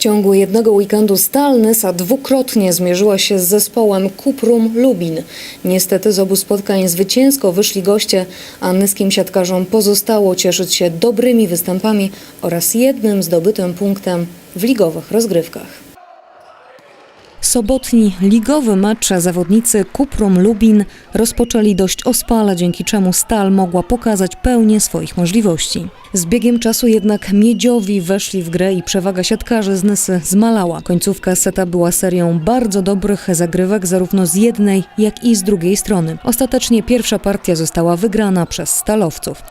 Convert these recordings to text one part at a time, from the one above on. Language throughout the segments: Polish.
ciągu jednego weekendu Stal Nysa dwukrotnie zmierzyła się z zespołem Kuprum Lubin. Niestety z obu spotkań zwycięsko wyszli goście, a nyskim siatkarzom pozostało cieszyć się dobrymi występami oraz jednym zdobytym punktem w ligowych rozgrywkach. Sobotni ligowy mecz zawodnicy Kuprum Lubin rozpoczęli dość ospale, dzięki czemu Stal mogła pokazać pełnię swoich możliwości. Z biegiem czasu jednak Miedziowi weszli w grę i przewaga siatkarzy z Nysy zmalała. Końcówka seta była serią bardzo dobrych zagrywek zarówno z jednej, jak i z drugiej strony. Ostatecznie pierwsza partia została wygrana przez Stalowców.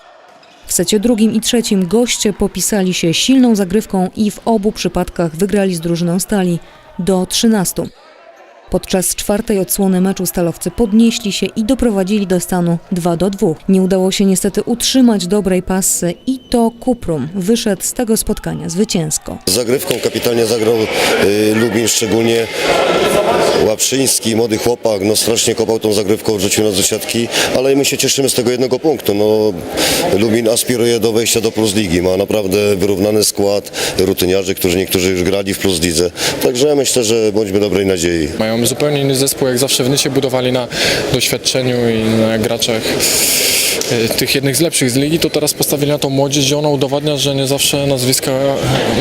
W secie drugim i trzecim goście popisali się silną zagrywką i w obu przypadkach wygrali z drużyną Stali do 13. Podczas czwartej odsłony meczu stalowcy podnieśli się i doprowadzili do stanu 2 do 2. Nie udało się niestety utrzymać dobrej pasy i to Kuprum wyszedł z tego spotkania zwycięsko. Z zagrywką kapitalnie zagrał y, Lubin, szczególnie Łaprzyński, młody chłopak, no strasznie kopał tą zagrywką, wrzucił nas do siatki, ale my się cieszymy z tego jednego punktu. No, Lubin aspiruje do wejścia do Plus Ligi, ma naprawdę wyrównany skład rutyniarzy, którzy niektórzy już grali w Plus Lidze. Także myślę, że bądźmy dobrej nadziei. Mają zupełnie inny zespół, jak zawsze w Nysie budowali na doświadczeniu i na graczach e, tych jednych z lepszych z ligi, to teraz postawili na tą młodzież, gdzie ona udowadnia, że nie zawsze nazwiska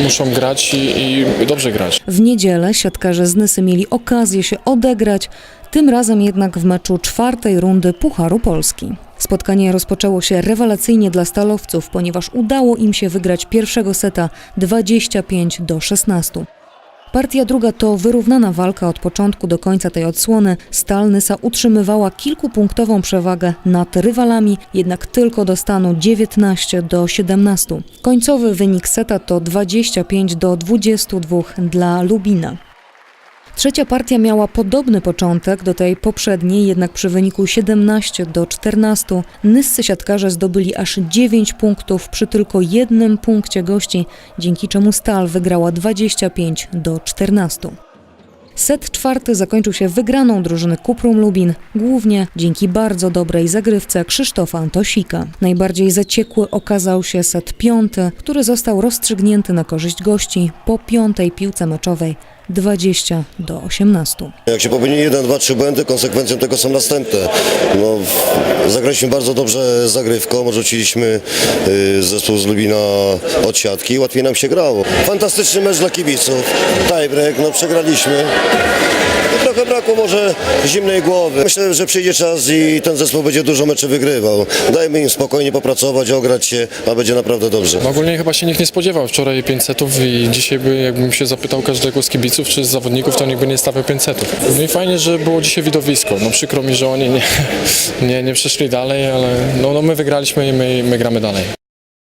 muszą grać i, i dobrze grać. W niedzielę siatkarze z Nysy mieli okazję się odegrać, tym razem jednak w meczu czwartej rundy Pucharu Polski. Spotkanie rozpoczęło się rewelacyjnie dla stalowców, ponieważ udało im się wygrać pierwszego seta 25 do 16. Partia druga to wyrównana walka od początku do końca tej odsłony. Stal Nysa utrzymywała kilkupunktową przewagę nad rywalami, jednak tylko do stanu 19 do 17. Końcowy wynik seta to 25 do 22 dla Lubina. Trzecia partia miała podobny początek do tej poprzedniej, jednak przy wyniku 17 do 14 nyscy siatkarze zdobyli aż 9 punktów przy tylko jednym punkcie gości, dzięki czemu Stal wygrała 25 do 14. Set czwarty zakończył się wygraną drużyny Kuprum Lubin, głównie dzięki bardzo dobrej zagrywce Krzysztofa Antosika. Najbardziej zaciekły okazał się set piąty, który został rozstrzygnięty na korzyść gości po piątej piłce meczowej 20 do 18. Jak się popełni jeden, dwa, trzy błędy, konsekwencją tego są następne. No, zagraliśmy bardzo dobrze zagrywką, odrzuciliśmy y, zespół z Lubina od siatki i łatwiej nam się grało. Fantastyczny mecz dla kibiców. Tiebreak, no przegraliśmy. I trochę brakło może zimnej głowy. Myślę, że przyjdzie czas i ten zespół będzie dużo meczy wygrywał. Dajmy im spokojnie popracować, ograć się, a będzie naprawdę dobrze. No ogólnie chyba się nikt nie spodziewał wczoraj 5 setów i dzisiaj by, jakbym się zapytał każdego z kibiców czy z zawodników, to nikt by nie stawiał 5 setów. No i fajnie, że było dzisiaj widowisko. No przykro mi, że oni nie, nie, nie przeszli dalej, ale no, no my wygraliśmy i my, my gramy dalej.